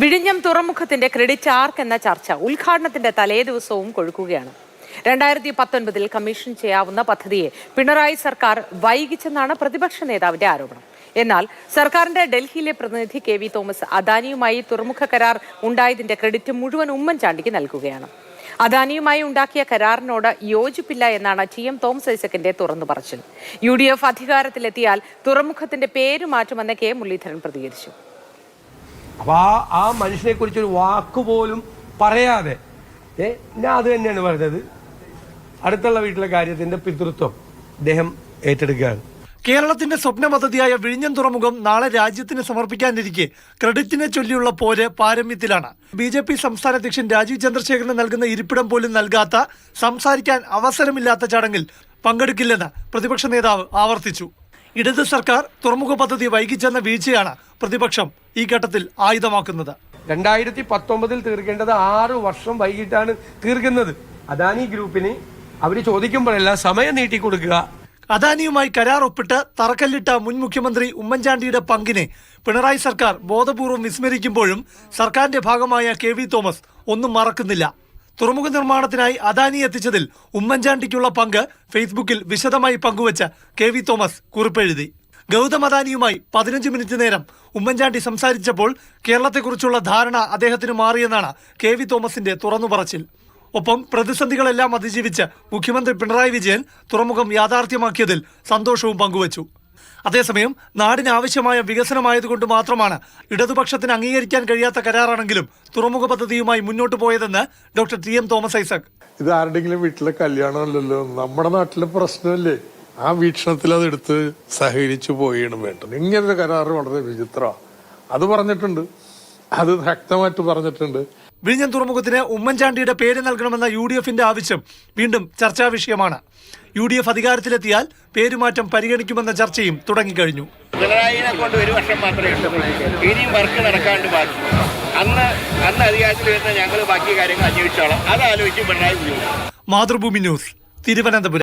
വിഴിഞ്ഞം തുറമുഖത്തിന്റെ ക്രെഡിറ്റ് ആർക്ക് എന്ന ചർച്ച ഉദ്ഘാടനത്തിന്റെ തലേ ദിവസവും കൊഴുക്കുകയാണ്. രണ്ടായിരത്തി പത്തൊൻപതിൽ കമ്മീഷൻ ചെയ്യാവുന്ന പദ്ധതിയെ പിണറായി സർക്കാർ വൈകിച്ചെന്നാണ് പ്രതിപക്ഷ നേതാവിന്റെ ആരോപണം. എന്നാൽ സർക്കാരിന്റെ ഡൽഹിയിലെ പ്രതിനിധി കെ വി തോമസ് അദാനിയുമായി തുറമുഖ കരാർ ഉണ്ടായതിന്റെ ക്രെഡിറ്റ് മുഴുവൻ ഉമ്മൻചാണ്ടിക്ക് നൽകുകയാണ്. അദാനിയുമായി ഉണ്ടാക്കിയ കരാറിനോട് യോജിപ്പില്ല എന്നാണ് ടി എം തോമസ് ഐസക്കിന്റെ തുറന്നു പറച്ചിൽ. യു ഡി എഫ് അധികാരത്തിലെത്തിയാൽ തുറമുഖത്തിന്റെ പേര് മാറ്റുമെന്ന് കെ മുരളീധരൻ പ്രതികരിച്ചു. അപ്പൊ ആ ആ മനുഷ്യനെ കുറിച്ച് ഒരു വാക്ക് പോലും പറയാതെ ഏ ഞാൻ അത് തന്നെയാണ് പറഞ്ഞത്. അടുത്തുള്ള വീട്ടിലെ കാര്യത്തിന്റെ പിതൃത്വം അദ്ദേഹം ഏറ്റെടുക്കുകയാണ്. കേരളത്തിന്റെ സ്വപ്ന പദ്ധതിയായ വിഴിഞ്ഞം തുറമുഖം നാളെ രാജ്യത്തിന് സമർപ്പിക്കാനിരിക്കെ ക്രെഡിറ്റിനെ ചൊല്ലിയുള്ള പോര് പാരമ്യത്തിലാണ്. ബി ജെ പി സംസ്ഥാന അധ്യക്ഷൻ രാജീവ് ചന്ദ്രശേഖരന് നൽകുന്ന ഇരിപ്പിടം പോലും നൽകാത്ത സംസാരിക്കാൻ അവസരമില്ലാത്ത ചടങ്ങിൽ പങ്കെടുക്കില്ലെന്ന് പ്രതിപക്ഷ നേതാവ് ആവർത്തിച്ചു. ഇടത് സർക്കാർ തുറമുഖ പദ്ധതി വൈകിച്ചെന്ന വീഴ്ചയാണ് പ്രതിപക്ഷം ഈ ഘട്ടത്തിൽ ആയുധമാക്കുന്നത്. രണ്ടായിരത്തി പത്തൊമ്പതിൽ തീർക്കേണ്ടത് ആറ് വർഷം വൈകിട്ടാണ് തീർക്കുന്നത്. അദാനി ഗ്രൂപ്പിന് അവർ ചോദിക്കുമ്പോഴെല്ലാം സമയം നീട്ടി കൊടുക്കുക. അദാനിയുമായി കരാർ ഒപ്പിട്ട് തറക്കല്ലിട്ട മുൻ മുഖ്യമന്ത്രി ഉമ്മൻചാണ്ടിയുടെ പങ്കിനെ പിണറായി സർക്കാർ ബോധപൂർവം വിസ്മരിക്കുമ്പോഴും സർക്കാരിന്റെ ഭാഗമായ കെ വി തോമസ് ഒന്നും മറക്കുന്നില്ല. തുറമുഖ നിർമ്മാണത്തിനായി അദാനി എത്തിച്ചതിൽ ഉമ്മൻചാണ്ടിക്കുള്ള പങ്ക് ഫേസ്ബുക്കിൽ വിശദമായി പങ്കുവച്ച കെ വി തോമസ് കുറിപ്പെഴുതി. ഗൗതം അദാനിയുമായി പതിനഞ്ച് മിനിറ്റ് നേരം ഉമ്മൻചാണ്ടി സംസാരിച്ചപ്പോൾ കേരളത്തെക്കുറിച്ചുള്ള ധാരണ അദ്ദേഹത്തിന് മാറിയെന്നാണ് കെ വി തോമസിന്റെ തുറന്നു പറച്ചിൽ ഒപ്പം പ്രതിസന്ധികളെല്ലാം അതിജീവിച്ച് മുഖ്യമന്ത്രി പിണറായി വിജയൻ തുറമുഖം യാഥാർത്ഥ്യമാക്കിയതിൽ സന്തോഷവും പങ്കുവച്ചു. അതേസമയം നാടിന് ആവശ്യമായ വികസനമായതുകൊണ്ട് മാത്രമാണ് ഇടതുപക്ഷത്തിന് അംഗീകരിക്കാൻ കഴിയാത്ത കരാറാണെങ്കിലും തുറമുഖ പദ്ധതിയുമായി മുന്നോട്ട് പോയതെന്ന് doctor T M Thomas Isaac. ഇത് ആരുടെങ്കിലും വീട്ടിലെ കല്യാണമല്ലല്ലോ? നമ്മുടെ നാട്ടിലെ പ്രശ്നമല്ലേ? ആ വീക്ഷണത്തിൽ അത് എടുത്ത് സഹകരിച്ചു പോയാണ് വേണ്ടത്. ഇങ്ങനൊരു കരാറ് വളരെ വിചിത്രമാണ്. അത് പറഞ്ഞിട്ടുണ്ട്. അത് ശക്തമായിട്ട് പറഞ്ഞിട്ടുണ്ട്. വിഴിഞ്ഞം തുറമുഖത്തിന് ഉമ്മൻചാണ്ടിയുടെ പേര് നൽകണമെന്ന യു ഡി എഫിന്റെ ആവശ്യം വീണ്ടും ചർച്ചാ വിഷയമാണ്. യു ഡി എഫ് അധികാരത്തിലെത്തിയാൽ പേരുമാറ്റം പരിഗണിക്കുമെന്ന ചർച്ചയും തുടങ്ങിക്കഴിഞ്ഞു. പിണറായിനെ കൊണ്ട് ഒരു വർഷം മാത്രമേ ഉള്ളൂ. ഇനിയും വർക്ക് നടക്കാണ്ട് ബാക്കി. അന്ന് അന്ന് അധികാരത്തിൽ വരുന്ന ഞങ്ങൾ ബാക്കി കാര്യങ്ങൾ അന്വേഷിച്ചോളാം. അത് ആലോചിച്ച് പിണറായി മാതൃഭൂമി ന്യൂസ് തിരുവനന്തപുരം.